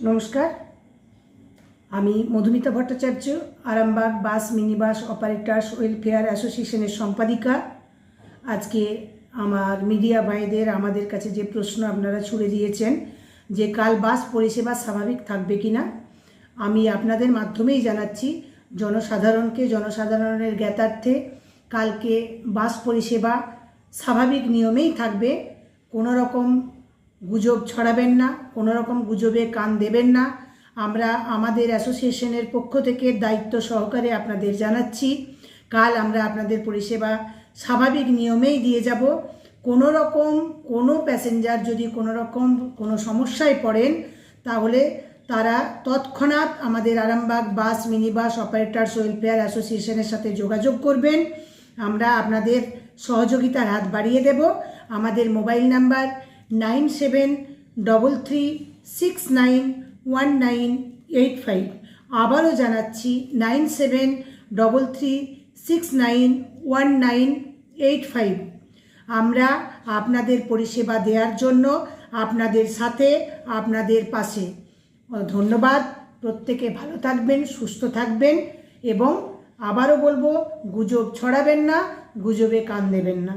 নমস্কার। আমি Madhumita Bhattacharya, Arambagh bus minibus operators welfare অ্যাসোসিয়েশনের সম্পাদিকা। আজকে আমার মিডিয়া ভাইদের, আমাদের কাছে যে প্রশ্ন আপনারা ছুড়ে দিয়েছেন, যে কাল বাস পরিষেবা স্বাভাবিক থাকবে কি না আমি আপনাদের মাধ্যমেই জানাচ্ছি, জনসাধারণকে, জনসাধারণের জ্ঞাতার্থে কালকে বাস পরিষেবা স্বাভাবিক নিয়মেই থাকবে। কোনো রকম গুজব ছড়াবেন না কোনো রকম গুজবে কান দেবেন না। আমরা আমাদের অ্যাসোসিয়েশনের পক্ষ থেকে দায়িত্ব সহকারে আপনাদের জানাচ্ছি, কাল আমরা আপনাদের পরিষেবা স্বাভাবিক নিয়মেই দিয়ে যাব। কোনো রকম কোনো প্যাসেঞ্জার যদি কোনো রকম কোনো সমস্যায় পড়েন, তাহলে তারা তৎক্ষণাৎ আমাদের Arambagh bus mini bus operators welfare অ্যাসোসিয়েশনের সাথে যোগাযোগ করবেন। আমরা আপনাদের সহযোগিতার হাত বাড়িয়ে দেব। আমাদের mobile number nine seven double three six nine one nine eight five. আবারও জানাচ্ছি nine seven double three six nine one nine eight five. আমরা আপনাদের পরিষেবা দেওয়ার জন্য আপনাদের সাথে, আপনাদের পাশে। ধন্যবাদ। প্রত্যেকে ভালো থাকবেন, সুস্থ থাকবেন এবং আবারও বলব, গুজব ছড়াবেন না, গুজবে কান দেবেন না।